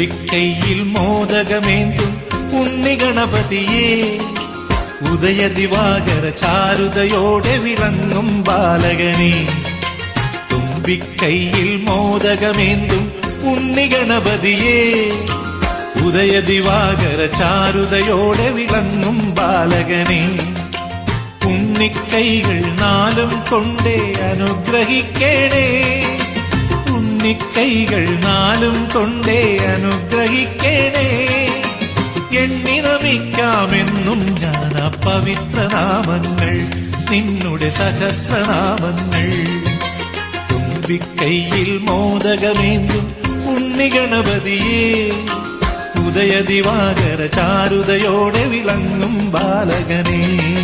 തുമ്പിക്കൈയിൽ മോദകമേന്തും ഉണ്ണിഗണപതിയേ. ഉദയ ദിവാകര ചാരുതയോടെ വിളങ്ങും ബാലകനെ. തുമ്പിക്കൈയിൽ മോദകമേന്തും ഉണ്ണിഗണപതിയേ. ഉദയ ദിവാകര ചാരുതയോടെ വിളങ്ങും ബാലകനെ. ഉണ്ണിക്കൈകൾ നാലും കൊണ്ടേ അനുഗ്രഹിക്കണേ. ഉണ്ണിക്കൈകൾ നാലും കൊണ്ടേ അനുഗ്രഹിക്കണേ. എണ്ണി നമിക്കാമെന്നും ഞാൻ ആ പവിത്രനാമങ്ങൾ നിന്നുടെ സഹസ്രനാമങ്ങൾ. തുമ്പിക്കൈയിൽ മോദകമേന്തും ഉണ്ണിഗണപതിയേ. ഉദയ ദിവാകര ചാരുതയോടെ വിളങ്ങും ബാലകനേ.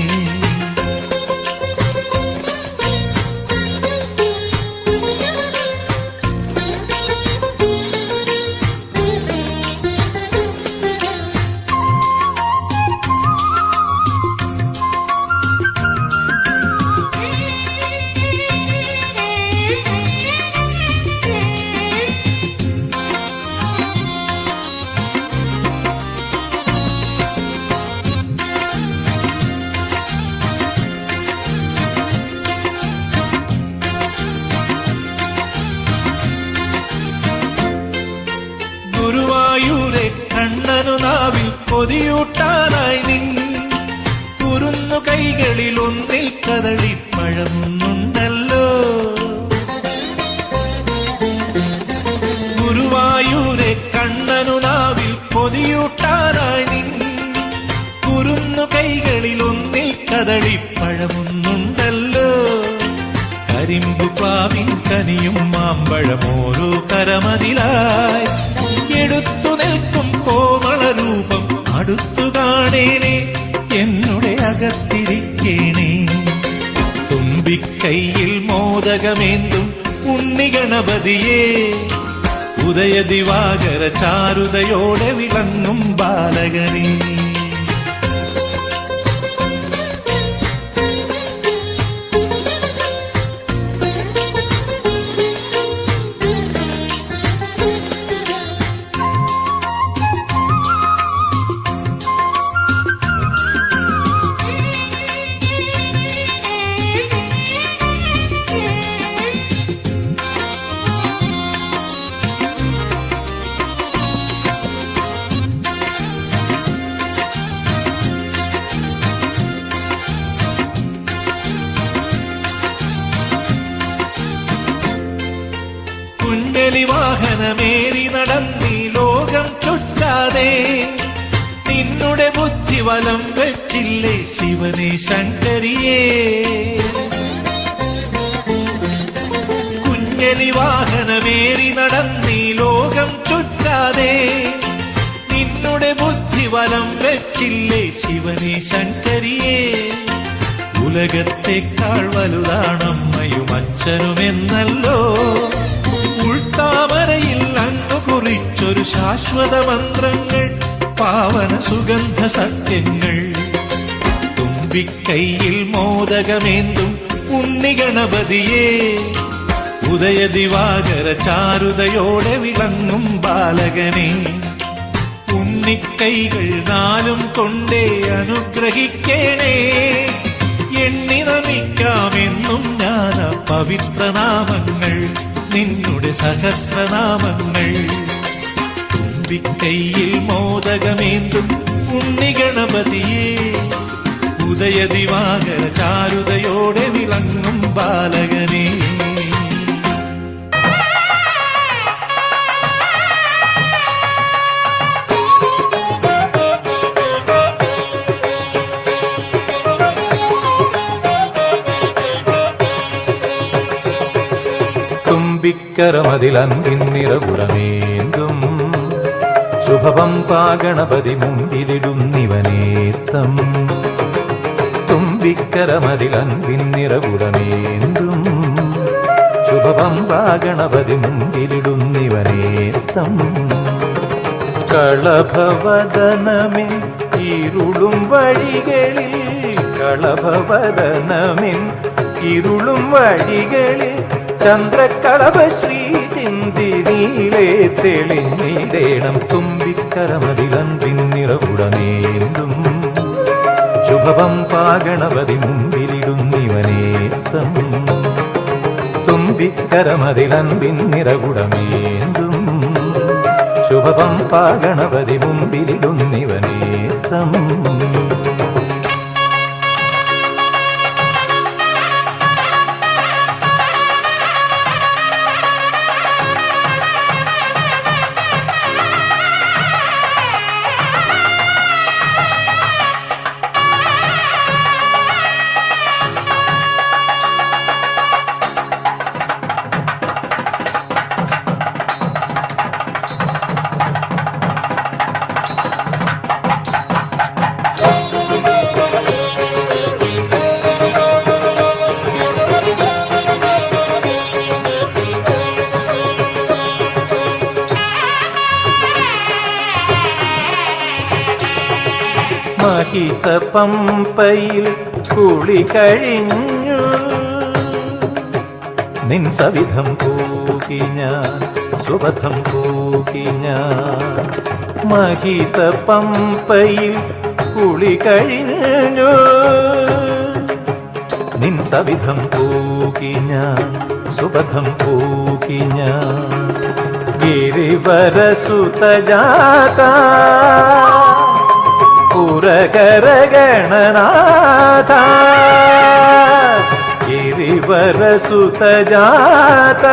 നാവിൽ കൊതിയൂട്ടാനായി നിൻ കുരുന്നു കൈകളിൽ ഒന്നിൽ കതളി പഴമുന്നുണ്ടല്ലോ ഗുരുവായൂരെ കണ്ണനു നാവിൽ കൊതിയൂട്ടാനായി നിൻ കുരുന്നു കൈകളിൽ ഒന്നിൽ കതളി പഴമുന്നുണ്ടല്ലോ കരിമ്പു പാവിൻ കനിയും മാമ്പഴം ഓരോ കരമതിലായി എടുത്തു അടുത്തു കാണേണേ. എന്നുടെ അകത്തിരിക്കേണേ. തുമ്പിക്കൈയിൽ മോദകമേന്തും ഉണ്ണിഗണപതിയേ ഉദയ ദിവാകര ചാരുതയോടെ വിളങ്ങും ബാലകനേ. കുഞ്ഞലി വാഹനമേറി നടന്നീ ലോകം ചുറ്റാതെ നിന്നുടെ ബുദ്ധിവലം വെച്ചില്ലേ ശിവനെ ശങ്കരിയേ. കുഞ്ഞലി വാഹനമേറി നടന്നീ ലോകം ചുറ്റാതെ നിന്നുടെ ബുദ്ധിവലം വെച്ചില്ലേ ശിവനെ ശങ്കരിയേ. ഉലകത്തെക്കാൾ വലുതാണമ്മയും അച്ഛനുമെന്നല്ലോ. കുറിച്ചൊരു ശാശ്വത മന്ത്രങ്ങൾ പാവന സുഗന്ധ സത്യങ്ങൾ. തുമ്പിക്കൈയിൽ മോദകമേന്തും ഉണ്ണിഗണപതിയേ ഉദയ ദിവാകര ചാരുതയോടെ വിളങ്ങും ബാലകനെ. ഉണ്ണിക്കൈകൾ നാലും കൊണ്ടേ അനുഗ്രഹിക്കണേ. എണ്ണി നമിക്കാമെന്നും ഞാൻ പവിത്രനാമങ്ങൾ നിന്നുടെ സഹസ്രനാമങ്ങൾ. തുമ്പിക്കൈയിൽ മോദകമേന്തും ഉണ്ണിഗണപതിയേ ഉദയ ദിവാകര ചാരുതയോടെ വിളങ്ങും ബാലകനേ തുമ്പിക്കരമതിലന്തിന്നിറകുടമേന്തും ശുഭവം പാഗണപതി മുമ്പിലിടുന്നിവനേത്തം നിറകുടമേന്തും ശുഭവം പാഗണപതി മുമ്പിലിടുന്നിവനേത്തം കളഭവദനമേ ഇരുളും വഴികളിൽ. കളഭവദനമിൻ ഇരുളും വഴികളിൽ. ചന്ദ്രകളഭ ശ്രീ ചിന്തി നീളെ തെളിഞ്ഞിടേണം തുമ്പിക്കരമതിലന്തിന്നിറവുടനേന്തും ശുഭവം പാകണവതി മുമ്പിലിടുന്നിവനേത്തം. തുമ്പിക്കരമതിലന്തിൻ നിറകുടമേന്തും ശുഭവം പാഗണപതി മുമ്പിലിടുന്നിവനേത്തം. മഹിത പമ്പയിൽ കുളി കഴിഞ്ഞു. നിൻ സവിധം പോകി ഞാൻ സുബധം പോകി ഞാൻ. മഹിത പമ്പയിൽ കുളി കഴിഞ്ഞു. നിൻ സവിധം പോകി ഞാൻ സുബധം പോകി ഞാൻ. ഗിരിവരസുതജാത പുരകരഗണനാഥ ഗിരിവരസുതജാത.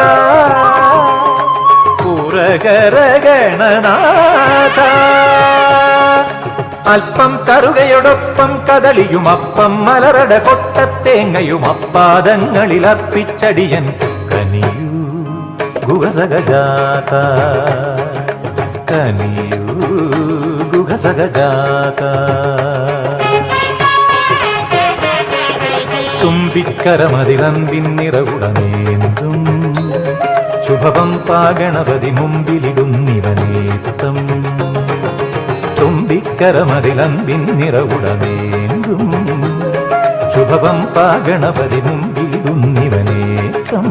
പുരകരഗണനാഥ. അല്പം കറുകയോടൊപ്പം കദളിയും അപ്പം മലറട കൊട്ടത്തേങ്ങയും അപ്പാദങ്ങളിൽ അർപ്പിച്ചടിയൻ കനിയൂ ഗുഹസഗജാത കനിയൂ ഗുഹസഗജാത തുമ്പിക്കരമതിലന്തിൻ നിറകുടമേന്തും ശുഭവം പാഗണപതി മുമ്പിലിടുന്നിവനേത്തം തുമ്പിക്കരമതിലന്തിൻ നിറകുടമേന്തും ശുഭവം പാഗണപതി മുമ്പിലിടുന്നിവനേത്തം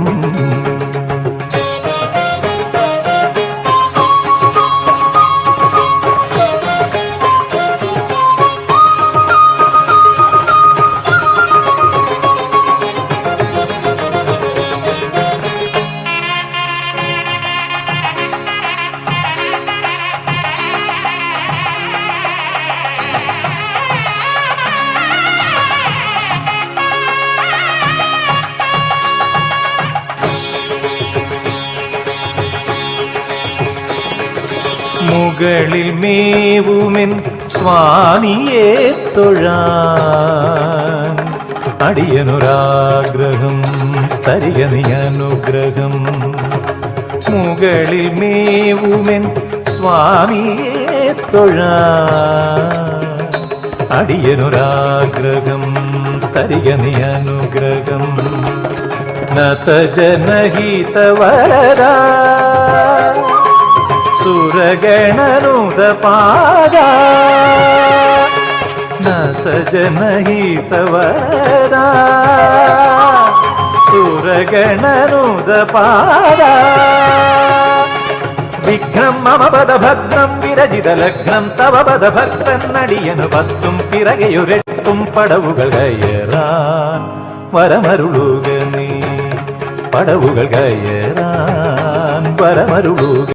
മുകളിൽ മേവുമെൻ സ്വാമിയെ തൊഴാൻ. അടിയനുരാഗ്രഹം തരിക അനുഗ്രഹം. മുകളിൽ മേവുമെൻ സ്വാമിയെ തൊഴാൻ. അടിയനുരാഗ്രഹം തരിക അനുഗ്രഹം. നതജനഹിത വരദാ സുരഗണനുത പാദ നതജനഹിത വരദ സുരഗണനുത പാദ വിഘ്നം മമ പദഭഗ്നം വിരചിത ലഗ്നം തവ പദഭക്തൻ നടിയനു പത്തും പിറകയുരട്ടും പടവുകൾ കയറാൻ വരമരുളുക നീ പടവുകൾ കയറാൻ വരമരുളുക